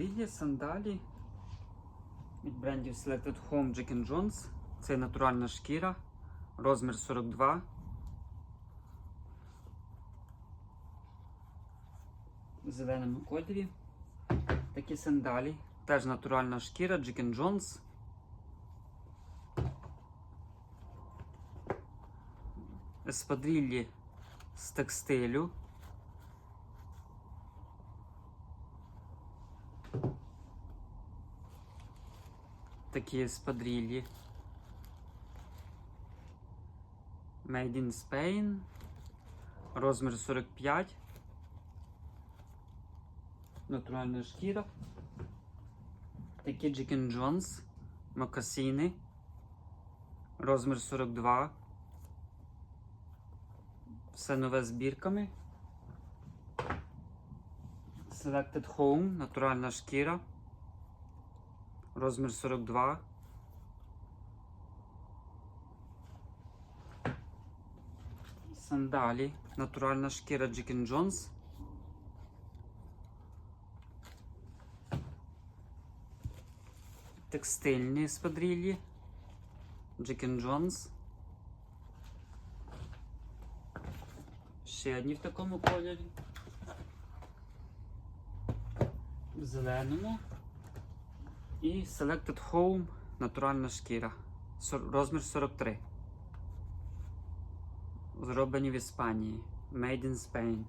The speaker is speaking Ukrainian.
еспадрильї, сандалі від брендів Selected Home Jack Jones. Це натуральна шкіра, розмір 42. В зеленому кольорі. Такі сандалі. Теж натуральна шкіра, Jack Jones. Еспадрильї з текстилю. Такі еспадрильї. Made in Spain. Розмір 45. Натуральна шкіра. Такі Джикен Джонс. Мокасіни. Розмір 42. Все нове збірками. Selected Home. Натуральна шкіра. Розмір 42. Сандалі. Натуральна шкіра Джикен Джонс. Текстильні спадріллі. Джикен Джонс. Ще одні в такому кольорі. В зеленому. І Selected Home натуральна шкіра. Розмір 43. Зроблені в Іспанії. Made in Spain.